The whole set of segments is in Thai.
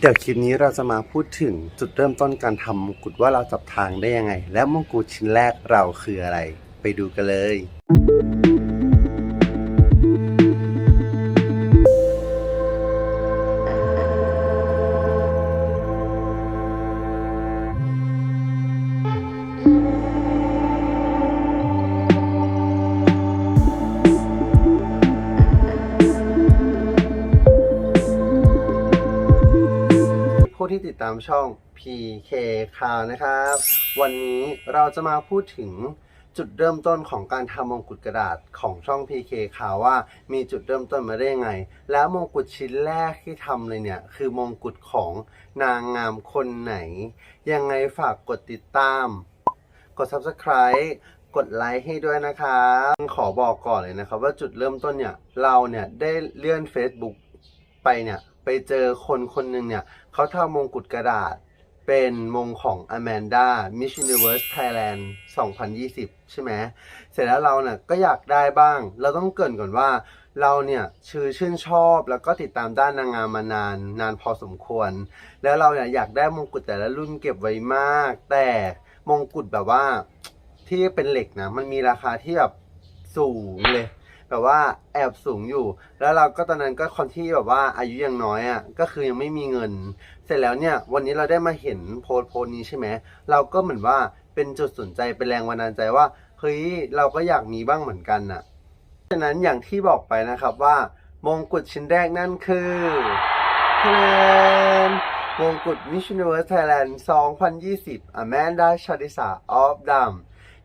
เดี๋ยวคลิปนี้เราจะมาพูดถึงจุดเริ่มต้นการทำมงกุฎว่าเราจับทางได้ยังไง และมงกุฎชิ้นแรกเราคืออะไร ไปดูกันเลย ผู้ที่ติดตามช่อง PK c o w นะครับ วันนี้เราจะมาพูดถึงจุดเริ่มต้นของการทำมงกุฎกระดาษของช่อง PK c o w ว่า มีจุดเริ่มต้นมาได้ยังไง แล้วมงกุฎชิ้นแรกที่ทำเลยเนี่ย คือมงกุฎของนางงามคนไหน ยังไงฝากกดติดตาม กด Subscribe กดไลค์ให้ด้วยนะครับขอบอกก่อนเลยนะครับว่าจุดเริ่มต้นเนี่ย เราเนี่ยได้เลื่อน Facebook ไปเนี่ยไปเจอคนคนหนึ่งเนี่ยเขาทำมงกุฎกระดาษ เป็นมงของ Amanda Miss Universe Thailand 2020 ใช่ไหมเสร็จแล้วเราเนี่ยก็อยากได้บ้าง เราต้องเกรินก่อนว่าเราเนี่ยชื่อชื่นชอบแล้วก็ติดตามด้านนางงามมานานนานพอสมควร แล้วเราเนี่ยอยากได้มงกุฎแต่ละรุ่นเก็บไว้มาก แต่มงกุฎแบบว่าที่เป็นเหล็กนะมันมีราคาที่แบบสูงเลย แบบว่าแอบสูงอยู่ แล้วเราก็ตอนนั้นก็คนที่แบบว่าอายุยังน้อยอะก็คือยังไม่มีเงิน เสร็จแล้วเนี่ย วันนี้เราได้มาเห็นโพสโพสนี้ใช่ไหมเราก็เหมือนว่าเป็นจุดสนใจเป็นแรงบันดาลใจว่าเฮ้ยเราก็อยากมีบ้างเหมือนกันน่ะฉะนั้นอย่างที่บอกไปนะครับว่ามงกุฎชิ้นแรกนั่นคือแทนมงกุฎ Miss Universe Thailand 2020 Amanda Charissa of Dam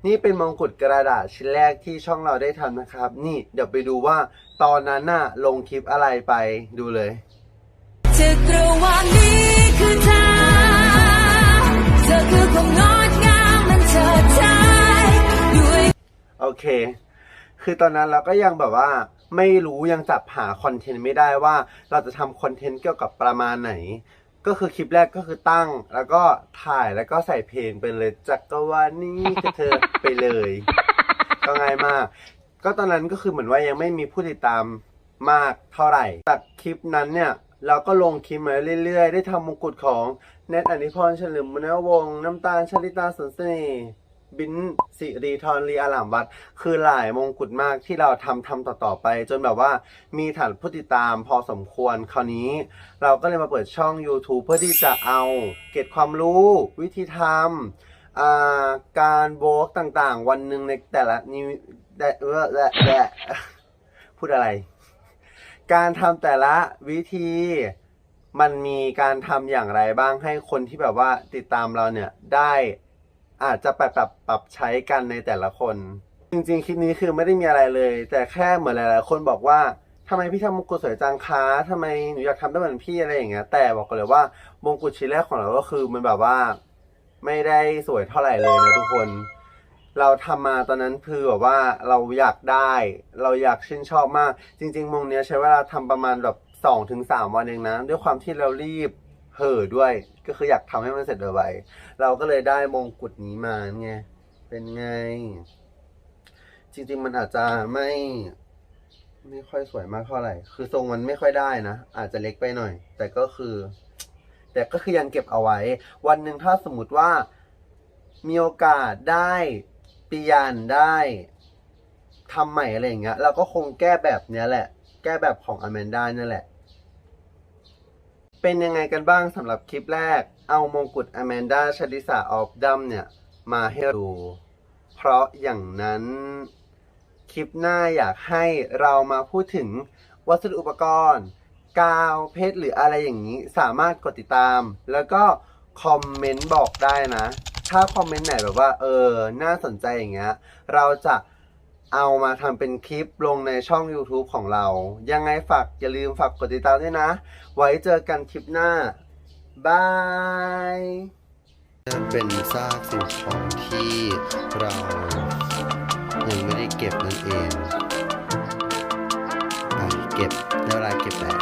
นี่เป็นมงกุฎกระดาษชิ้นแรกที่ช่องเราได้ทำนะครับ นี่เดี๋ยวไปดูว่าตอนนั้นน่ะลงคลิปอะไรไปดูเลยจักรวาลนี้คือเธอเธอคือความงดงามมันเธอใจด้วยโอเค คือตอนนั้นเราก็ยังแบบว่าไม่รู้ยังจับหาคอนเทนต์ไม่ได้ว่าเราจะทำคอนเทนต์เกี่ยวกับประมาณไหน ก็คือคลิปแรกก็คือตั้ง แล้วก็ถ่ายแล้วก็ใส่เพลงไปเลยจักรวาลนี้กับเธอไปเลย ก็ง่ายมาก ก็ตอนนั้นก็คือเหมือนว่ายังไม่มีผู้ติดตามมากเท่าไหร่จากคลิปนั้นเนี่ยเราก็ลงคลิปมาเรื่อยๆ ได้ทำมงกุฎของเนตอนิพรเฉลิมมณวงศ์น้ำตาลชลิตาสนเสน่ห์ บินสิริธรีอาลามวัด คือหลายมงกุฎมากที่เราทำทำต่อๆไป จนแบบว่ามีฐานผู้ติดตามพอสมควรคราวนี้ เราก็เลยมาเปิดช่อง YouTube เพื่อที่จะเอาเก็บความรู้วิธีทำาการโบกต่างๆ วันหนึ่งในแต่ละนิวแต่เออและและพูดอะไร การทำแต่ละวิธีมันมีการทำอย่างไรบ้างให้คนที่แบบว่าติดตามเราเนี่ยได้ อาจจะปรับปรับปรับใช้กันในแต่ละคน จริงๆคลิปนี้คือไม่ได้มีอะไรเลย แต่แค่เหมือนหลายๆคนบอกว่าทำไมพี่ทำมงกุฎสวยจังคะทำไมหนูอยากทำได้เหมือนพี่อะไรอย่างเงี้ย แต่บอกกันเลยว่ามงกุฎชิ้นแรกของเราก็คือมันแบบว่าไม่ได้สวยเท่าไหร่เลยนะทุกคน เราทำมาตอนนั้นคือแบบว่าเราอยากได้ เราอยากชื่นชอบมาก จริง ๆ มงเนี้ยใช้เวลาทำประมาณแบบสองถึงสามวันเองนะ ด้วยความที่เรารีบ เห่อด้วย ก็คืออยากทำให้มันเสร็จไวๆเราก็เลยได้มงกุฎนี้มาไงเป็นไง จริง ๆ มันอาจจะไม่ ไม่ค่อยสวยมากเท่าไหร่ คือทรงมันไม่ค่อยได้นะ อาจจะเล็กไปหน่อย แต่ก็คือ แต่ก็คือยังเก็บเอาไว้ วันหนึ่งถ้าสมมติว่ามีโอกาสได้ปลี่ยนได้ทำใหม่อะไรอย่างเงี้ยเราก็คงแก้แบบเนี้ยแหละ แก้แบบของอแมนด้านี่แหละ เป็นยังไงกันบ้างสำหรับคลิปแรก เอามงกุฎอแมนด้าชลิสาออฟดัมเนี่ย มาให้ดู เพราะอย่างนั้นคลิปหน้าอยากให้เรามาพูดถึงวัสดุอุปกรณ์ กาวเพชรหรืออะไรอย่างนี้ สามารถกดติดตาม แล้วก็คอมเมนต์บอกได้นะ ถ้าคอมเมนต์ไหนแบบว่า เออ น่าสนใจอย่างเงี้ย เราจะ เอามาทำเป็นคลิปลงในช่อง YouTube ของเรา ยังไงฝากอย่าลืมฝากกดติดตามด้วยนะ ไว้เจอกันคลิปหน้า บายนั่นเป็นซากสิ่งของที่เรายังไม่ได้เก็บนั่นเอง ไปเก็บแล้เวลาเก็บแล้